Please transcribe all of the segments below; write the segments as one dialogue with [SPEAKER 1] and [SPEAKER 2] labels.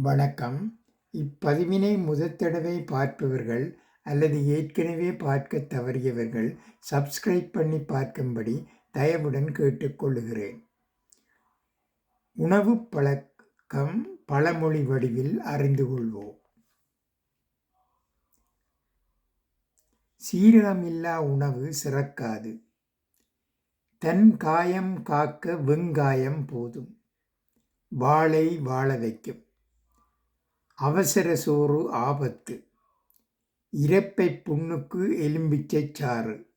[SPEAKER 1] வணக்கம். இப்பதிவினை முதற்தடவை பார்ப்பவர்கள் அல்லது ஏற்கனவே பார்க்கத் தவறியவர்கள் சப்ஸ்கிரைப் பண்ணி பார்க்கும்படி தயவுடன் கேட்டுக்கொள்கிறேன் உணவுப் பழக்கம் பழமொழி வடிவில் அறிந்து கொள்வோம். சீரகமில்லா உணவு சிறக்காது. தன் காயம் காக்க வெங்காயம் போதும். வாளை வாழ வைக்கும். அவசர சோறு ஆபத்து. இறப்பை புண்ணுக்கு எலும்பிச்சை சாறு.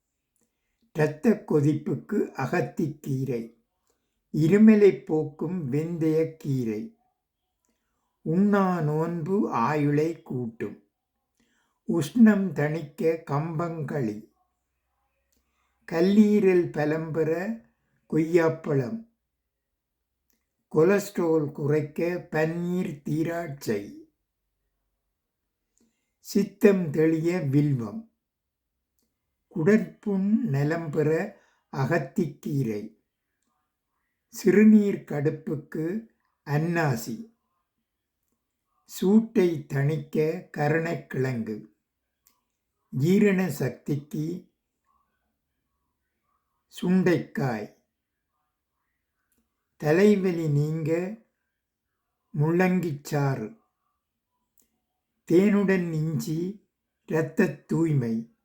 [SPEAKER 1] இரத்த கொதிப்புக்கு அகத்திக்கீரை இருமலைப் போக்கும் வெந்தயக் கீரை. உண்ணா நோன்பு ஆயுளை கூட்டும். உஷ்ணம் தணிக்க கம்பங்களி. கல்லீரல் பலம்பெற கொய்யாப்பழம். கொலஸ்ட்ரோல் குறைக்க பன்னீர் தீராட்சை. சித்தம் தெளிய வில்வம். குடற்புண் நலம் பெற அகத்திக்கீரை சிறுநீர் கடுப்புக்கு அன்னாசி. சூட்டை தணிக்க கரணக்கிழங்கு ஜீரண சக்திக்கு சுண்டைக்காய். தலைவலி நீங்க முள்ளங்கிச்சாறு தேனுடன் இஞ்சி இரத்தத் தூய்மை.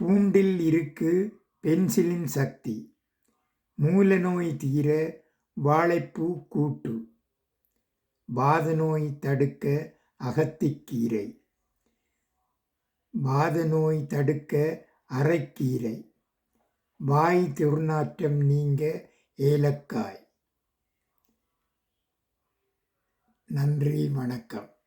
[SPEAKER 1] பூண்டில் இருக்கு பென்சிலின் சக்தி. மூலநோய் தீர வாழைப்பூ கூட்டு. வாதநோய் தடுக்க அகத்திக்கீரை வாதநோய் தடுக்க அரைக்கீரை வாய் துர்நாற்றம் நீங்க ஏலக்காய். நன்றி வணக்கம்.